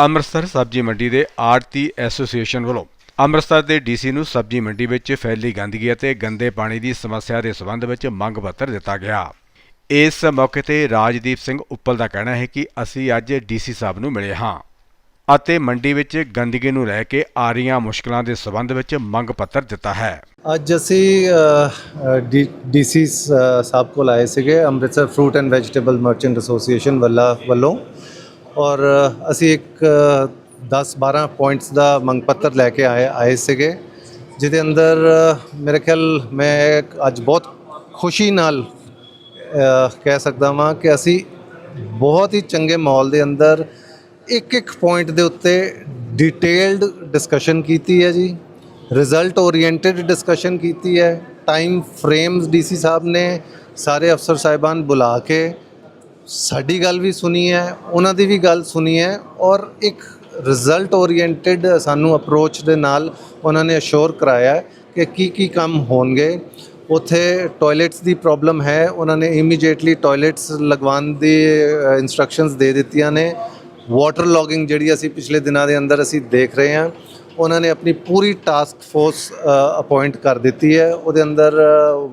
ਅੰਮ੍ਰਿਤਸਰ ਸਬਜ਼ੀ ਮੰਡੀ ਦੇ ਆੜਤੀ ਐਸੋਸੀਏਸ਼ਨ ਵੱਲੋਂ ਅੰਮ੍ਰਿਤਸਰ ਦੇ ਡੀਸੀ ਨੂੰ ਸਬਜ਼ੀ ਮੰਡੀ ਵਿੱਚ ਫੈਲੀ ਗੰਦਗੀ ਅਤੇ ਗੰਦੇ ਪਾਣੀ ਦੀ ਸਮੱਸਿਆ ਦੇ ਸਬੰਧ ਵਿੱਚ ਮੰਗ ਪੱਤਰ ਦਿੱਤਾ ਗਿਆ। ਇਸ ਮੌਕੇ ਤੇ ਰਾਜਦੀਪ ਸਿੰਘ ਉੱਪਲ ਦਾ ਕਹਿਣਾ ਹੈ ਕਿ ਅਸੀਂ ਅੱਜ ਡੀਸੀ ਸਾਹਿਬ ਨੂੰ ਮਿਲੇ ਹਾਂ ਅਤੇ ਮੰਡੀ ਵਿੱਚ ਗੰਦਗੀ ਨੂੰ ਲੈ ਕੇ ਆ ਰਹੀਆਂ ਮੁਸ਼ਕਲਾਂ ਦੇ ਸਬੰਧ ਵਿੱਚ ਮੰਗ ਪੱਤਰ ਦਿੱਤਾ ਹੈ। ਅੱਜ ਅਸੀਂ ਡੀਸੀ ਸਾਹਿਬ ਕੋਲ ਆਏ ਸੀਗੇ Amritsar fruit and vegetable merchant association ਵੱਲਾ, ਵੱਲੋਂ। ਔਰ ਅਸੀਂ ਇੱਕ 10-12 ਪੁਆਇੰਟਸ ਦਾ ਮੰਗ ਪੱਤਰ ਲੈ ਕੇ ਆਏ ਆਏ ਸੀਗੇ, ਜਿਹਦੇ ਅੰਦਰ ਮੇਰੇ ਖਿਆਲ ਮੈਂ ਅੱਜ ਬਹੁਤ ਖੁਸ਼ੀ ਨਾਲ ਕਹਿ ਸਕਦਾ ਵਾਂ ਕਿ ਅਸੀਂ ਬਹੁਤ ਹੀ ਚੰਗੇ ਮਾਹੌਲ ਦੇ ਅੰਦਰ ਇੱਕ ਇੱਕ ਪੁਆਇੰਟ ਦੇ ਉੱਤੇ ਡਿਟੇਲਡ ਡਿਸਕਸ਼ਨ ਕੀਤੀ ਹੈ ਜੀ ਰਿਜ਼ਲਟ ਓਰੀਐਂਟਡ ਡਿਸਕਸ਼ਨ ਕੀਤੀ ਹੈ ਟਾਈਮ ਫਰੇਮਸ ਡੀਸੀ ਸਾਹਿਬ ਨੇ ਸਾਰੇ ਅਫਸਰ ਸਾਹਿਬਾਨ ਬੁਲਾ ਕੇ ਸਾਡੀ ਗੱਲ ਵੀ ਸੁਣੀ ਹੈ, ਉਹਨਾਂ ਦੀ ਵੀ ਗੱਲ ਸੁਣੀ ਹੈ ਔਰ ਇੱਕ ਰਿਜ਼ਲਟ ਓਰੀਐਂਟਡ ਸਾਨੂੰ ਅਪਰੋਚ ਦੇ ਨਾਲ ਉਹਨਾਂ ਨੇ ਅਸ਼ੋਰ ਕਰਾਇਆ ਹੈ ਕਿ ਕੀ ਕੀ ਕੰਮ ਹੋਣਗੇ। ਉੱਥੇ ਟਾਇਲਟਸ ਦੀ ਪ੍ਰੋਬਲਮ ਹੈ, ਉਹਨਾਂ ਨੇ ਇਮੀਡੀਏਟਲੀ ਟਾਇਲਟਸ ਲਗਵਾਉਣ ਦੀ ਇਨਸਟਰਕਸ਼ਨਸ ਦੇ ਦਿੱਤੀਆਂ ਨੇ। ਵਾਟਰ ਲੌਗਿੰਗ ਜਿਹੜੀ ਅਸੀਂ ਪਿਛਲੇ ਦਿਨਾਂ ਦੇ ਅੰਦਰ ਅਸੀਂ ਦੇਖ ਰਹੇ ਹਾਂ, ਉਹਨਾਂ ਨੇ ਆਪਣੀ ਪੂਰੀ ਟਾਸਕ ਫੋਰਸ ਅਪਾਇੰਟ ਕਰ ਦਿੱਤੀ ਹੈ। ਉਹਦੇ ਅੰਦਰ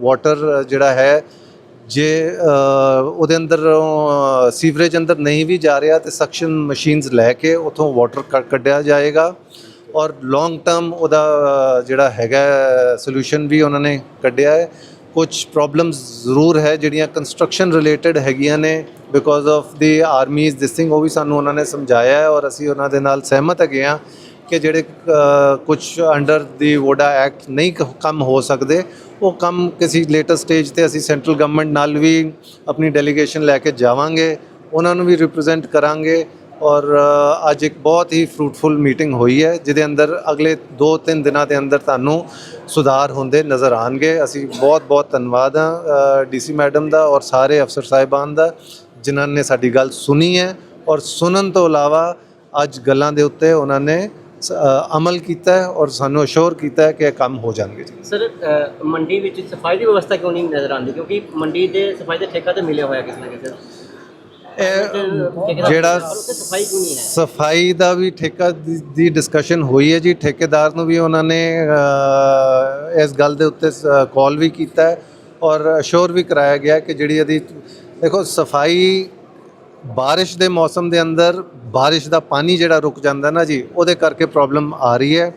ਵਾਟਰ ਜਿਹੜਾ ਹੈ ਜੇ ਉਹਦੇ ਅੰਦਰ ਸੀਵਰੇਜ ਅੰਦਰ ਨਹੀਂ ਵੀ ਜਾ ਰਿਹਾ ਤੇ ਸਕਸ਼ਨ ਮਸ਼ੀਨਸ ਲੈ ਕੇ ਉਥੋਂ ਵਾਟਰ ਕੱਢਿਆ ਜਾਏਗਾ ਔਰ ਲੌਂਗ ਟਰਮ ਉਹਦਾ ਜਿਹੜਾ ਹੈਗਾ ਸੋਲੂਸ਼ਨ ਵੀ ਉਹਨਾਂ ਨੇ ਕੱਢਿਆ ਹੈ। ਕੁਝ ਪ੍ਰੋਬਲਮਸ ਜ਼ਰੂਰ ਹੈ ਜਿਹੜੀਆਂ ਕੰਸਟਰਕਸ਼ਨ ਰਿਲੇਟਡ ਹੈਗੀਆਂ ਨੇ because of the armies this thing ਉਹ ਵੀ ਸਾਨੂੰ ਉਹਨਾਂ ਨੇ ਸਮਝਾਇਆ ਹੈ ਔਰ ਅਸੀਂ ਉਹਨਾਂ ਦੇ ਨਾਲ ਸਹਿਮਤ ਹੈਗੇ ਹਾਂ ਕਿ ਜਿਹੜੇ ਕੁਝ ਅੰਡਰ ਦੀ ਵੋਡਾ ਐਕਟ ਨਹੀਂ ਕੰਮ ਹੋ ਸਕਦੇ, ਉਹ ਕੰਮ ਕਿਸੇ ਲੇਟਰ ਸਟੇਜ ਤੇ ਅਸੀਂ ਸੈਂਟਰਲ ਗਵਰਨਮੈਂਟ ਨਾਲ ਵੀ ਆਪਣੀ ਡੈਲੀਗੇਸ਼ਨ ਲੈ ਕੇ ਜਾਵਾਂਗੇ, ਉਹਨਾਂ ਨੂੰ ਵੀ ਰਿਪਰੈਜ਼ੈਂਟ ਕਰਾਂਗੇ ਔਰ ਅੱਜ ਇੱਕ ਬਹੁਤ ਹੀ ਫਰੂਟਫੁਲ ਮੀਟਿੰਗ ਹੋਈ ਹੈ, ਜਿਹਦੇ ਅੰਦਰ ਅਗਲੇ 2-3 ਦਿਨਾਂ ਦੇ ਅੰਦਰ ਤੁਹਾਨੂੰ ਸੁਧਾਰ ਹੁੰਦੇ ਨਜ਼ਰ ਆਣਗੇ। ਅਸੀਂ ਬਹੁਤ ਬਹੁਤ ਧੰਨਵਾਦ ਹਾਂ ਡੀਸੀ ਮੈਡਮ ਦਾ ਔਰ ਸਾਰੇ ਅਫਸਰ ਸਾਹਿਬਾਨ ਦਾ, ਜਿਨ੍ਹਾਂ ਨੇ ਸਾਡੀ ਗੱਲ ਸੁਣੀ ਹੈ ਔਰ ਸੁਣਨ ਤੋਂ ਇਲਾਵਾ ਅੱਜ ਗੱਲਾਂ ਦੇ ਉੱਤੇ ਉਹਨਾਂ ਨੇ ਅਮਲ ਕੀਤਾ ਹੈ ਔਰ ਸਾਨੂੰ ਅਸ਼ੋਰ ਕੀਤਾ ਹੈ ਕਿ ਇਹ ਕੰਮ ਹੋ ਜਾਣਗੇ ਜੀ। ਸਰ ਮੰਡੀ ਵਿੱਚ ਸਫ਼ਾਈ ਦੀ ਵਿਵਸਥਾ ਕਿਉਂ ਨਹੀਂ ਨਜ਼ਰ ਆਉਂਦੀ? ਕਿਉਂਕਿ ਮੰਡੀ ਦੇ ਸਫ਼ਾਈ ਦਾ ਠੇਕਾ ਤਾਂ ਮਿਲਿਆ ਹੋਇਆ ਕਿਸੇ ਨਾ ਕਿਸੇ ਇਹ ਜਿਹੜਾ ਸਫ਼ਾਈ ਕਿਉਂ ਨਹੀਂ ਹੈ? ਸਫ਼ਾਈ ਦਾ ਵੀ ਠੇਕਾ ਦੀ- ਡਿਸਕਸ਼ਨ ਹੋਈ ਹੈ ਜੀ। ਠੇਕੇਦਾਰ ਨੂੰ ਵੀ ਉਹਨਾਂ ਨੇ ਇਸ ਗੱਲ ਦੇ ਉੱਤੇ ਕਾਲ ਵੀ ਕੀਤਾ ਔਰ ਅਸ਼ੋਰ ਵੀ ਕਰਾਇਆ ਗਿਆ ਕਿ ਜਿਹੜੀ ਇਹਦੀ ਦੇਖੋ ਸਫ਼ਾਈ ਬਾਰਿਸ਼ ਦੇ ਮੌਸਮ ਦੇ ਅੰਦਰ ਬਾਰਿਸ਼ ਦਾ ਪਾਣੀ ਜਿਹੜਾ ਰੁਕ ਜਾਂਦਾ ਨਾ ਜੀ ਉਹਦੇ ਕਰਕੇ ਪ੍ਰੋਬਲਮ ਆ ਰਹੀ ਹੈ।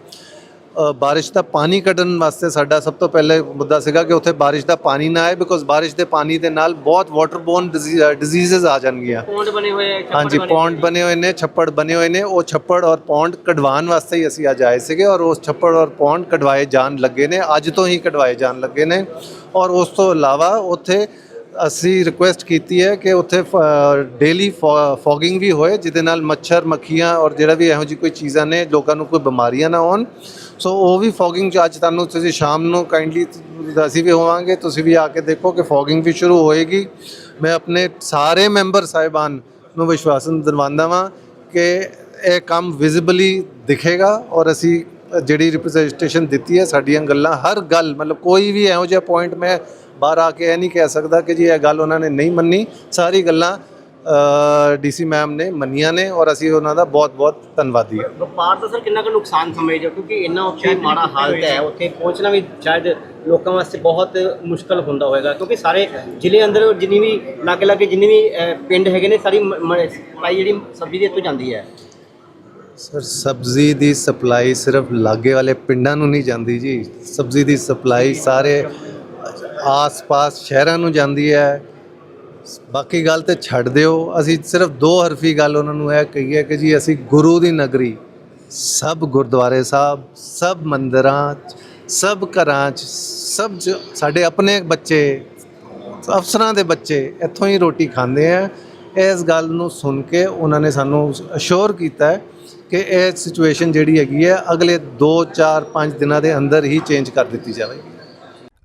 ਬਾਰਿਸ਼ ਦਾ ਪਾਣੀ ਕੱਢਣ ਵਾਸਤੇ ਸਾਡਾ ਸਭ ਤੋਂ ਪਹਿਲੇ ਮੁੱਦਾ ਸੀਗਾ ਕਿ ਉੱਥੇ ਬਾਰਿਸ਼ ਦਾ ਪਾਣੀ ਨਾ ਆਏ ਬਿਕੋਜ਼ ਬਾਰਿਸ਼ ਦੇ ਪਾਣੀ ਦੇ ਨਾਲ ਬਹੁਤ ਵਾਟਰਬੋਰਨ ਡਿਜ਼ੀਜ਼ਸ ਆ ਜਾਣਗੀਆਂ। ਪੌਂਡ ਬਣੇ ਹੋਏ ਆ, ਹਾਂਜੀ ਪੌਂਡ ਬਣੇ ਹੋਏ ਨੇ ਛੱਪੜ ਬਣੇ ਹੋਏ ਨੇ ਉਹ ਛੱਪੜ ਔਰ ਪੌਂਡ ਕਢਵਾਉਣ ਵਾਸਤੇ ਹੀ ਅਸੀਂ ਅੱਜ ਆਏ ਸੀਗੇ ਔਰ ਉਸ ਛੱਪੜ ਔਰ ਪੌਂਡ ਕਢਵਾਏ ਜਾਣ ਲੱਗੇ ਨੇ ਅੱਜ ਤੋਂ ਹੀ ਕਢਵਾਏ ਜਾਣ ਲੱਗੇ ਨੇ ਔਰ ਉਸ ਤੋਂ ਇਲਾਵਾ ਉੱਥੇ ਅਸੀਂ ਰਿਕੁਐਸਟ ਕੀਤੀ ਹੈ ਕਿ ਉੱਥੇ ਡੇਲੀ ਫੋਗਿੰਗ ਵੀ ਹੋਏ, ਜਿਹਦੇ ਨਾਲ ਮੱਛਰ, ਮੱਖੀਆਂ ਔਰ ਜਿਹੜਾ ਵੀ ਇਹੋ ਜਿਹੀ ਕੋਈ ਚੀਜ਼ਾਂ ਨੇ, ਲੋਕਾਂ ਨੂੰ ਕੋਈ ਬਿਮਾਰੀਆਂ ਨਾ ਹੋਣ। ਸੋ ਉਹ ਵੀ ਫੋਗਿੰਗ ਚ ਅੱਜ ਤੁਹਾਨੂੰ ਤੁਸੀਂ ਸ਼ਾਮ ਨੂੰ ਕਾਈਂਡਲੀ ਅਸੀਂ ਵੀ ਹੋਵਾਂਗੇ। ਤੁਸੀਂ ਵੀ ਆ ਕੇ ਦੇਖੋ ਕਿ ਫੋਗਿੰਗ ਵੀ ਸ਼ੁਰੂ ਹੋਏਗੀ। ਮੈਂ ਆਪਣੇ ਸਾਰੇ ਮੈਂਬਰ ਸਾਹਿਬਾਨ ਨੂੰ ਵਿਸ਼ਵਾਸਨ ਦਿਵਾਉਂਦਾ ਵਾਂ ਕਿ ਇਹ ਕੰਮ ਵਿਜ਼ੀਬਲੀ ਦਿਖੇਗਾ ਔਰ ਅਸੀਂ ਜਿਹੜੀ ਰਿਪਰੈਜ਼ੈਂਟੇਸ਼ਨ ਦਿੱਤੀ ਹੈ, ਸਾਡੀਆਂ ਗੱਲਾਂ, ਹਰ ਗੱਲ, ਮਤਲਬ ਕੋਈ ਵੀ ਇਹੋ ਜਿਹਾ ਪੁਆਇੰਟ ਮੈਂ ਬਾਹਰ ਆ ਕੇ ਇਹ ਨਹੀਂ ਕਹਿ ਸਕਦਾ ਕਿ ਜੀ ਇਹ ਗੱਲ ਉਹਨਾਂ ਨੇ ਨਹੀਂ ਮੰਨੀ। ਸਾਰੀ ਗੱਲਾਂ ਡੀਸੀ ਮੈਮ ਨੇ ਮੰਨੀਆਂ ਨੇ ਔਰ ਅਸੀਂ ਉਹਨਾਂ ਦਾ ਬਹੁਤ ਬਹੁਤ ਧੰਨਵਾਦੀ ਹਾਂ। ਵਪਾਰ ਦਾ ਸਰ ਕਿੰਨਾ ਕੁ ਨੁਕਸਾਨ ਸਮਝਦੇ ਹੋ? ਕਿਉਂਕਿ ਇੰਨਾ ਉੱਥੇ ਮਾੜਾ ਹਾਲਤ ਹੈ ਉੱਥੇ ਪਹੁੰਚਣਾ ਵੀ ਸ਼ਾਇਦ ਲੋਕਾਂ ਵਾਸਤੇ ਬਹੁਤ ਮੁਸ਼ਕਲ ਹੁੰਦਾ ਹੋਵੇਗਾ। ਕਿਉਂਕਿ ਸਾਰੇ ਜ਼ਿਲ੍ਹੇ ਅੰਦਰ ਜਿੰਨੀ ਵੀ ਲਾਗੇ ਲਾਗੇ ਜਿੰਨੇ ਵੀ ਪਿੰਡ ਹੈਗੇ ਨੇ ਸਾਰੀ ਸਪਲਾਈ ਜਿਹੜੀ ਸਬਜ਼ੀ ਦੇ ਇੱਥੋਂ ਜਾਂਦੀ ਹੈ। ਸਰ ਸਬਜ਼ੀ ਦੀ ਸਪਲਾਈ ਸਿਰਫ ਲਾਗੇ ਵਾਲੇ ਪਿੰਡਾਂ ਨੂੰ ਨਹੀਂ ਜਾਂਦੀ ਜੀ। ਸਬਜ਼ੀ ਦੀ ਸਪਲਾਈ ਸਾਰੇ ਆਸ-ਪਾਸ ਸ਼ਹਿਰਾਂ ਨੂੰ ਜਾਂਦੀ ਹੈ। ਬਾਕੀ ਗੱਲ ਤੇ ਛੱਡ ਦਿਓ। ਅਸੀਂ ਸਿਰਫ ਦੋ ਹਰਫੀ ਗੱਲ ਉਹਨਾਂ ਨੂੰ ਇਹ ਕਹੀਏ ਕਿ ਜੀ ਅਸੀਂ ਗੁਰੂ ਦੀ ਨਗਰੀ ਸਭ ਗੁਰਦੁਆਰੇ ਸਾਹਿਬ ਸਭ ਮੰਦਰਾਂ 'ਚ, ਸਭ ਘਰਾਂ 'ਚ ਸਭ 'ਚ ਸਾਡੇ ਆਪਣੇ ਬੱਚੇ ਅਫਸਰਾਂ ਦੇ ਬੱਚੇ ਇੱਥੋਂ ਹੀ ਰੋਟੀ ਖਾਂਦੇ ਆ। ਇਸ ਗੱਲ ਨੂੰ ਸੁਣ ਕੇ ਉਹਨਾਂ ਨੇ ਸਾਨੂੰ ਅਸ਼ੋਰ ਕੀਤਾ ਕਿ ਇਹ ਸਿਚੁਏਸ਼ਨ ਜਿਹੜੀ ਹੈਗੀ ਹੈ ਅਗਲੇ 2 4 5 ਦਿਨਾਂ ਦੇ ਅੰਦਰ ਹੀ ਚੇਂਜ ਕਰ ਦਿੱਤੀ ਜਾਵੇਗੀ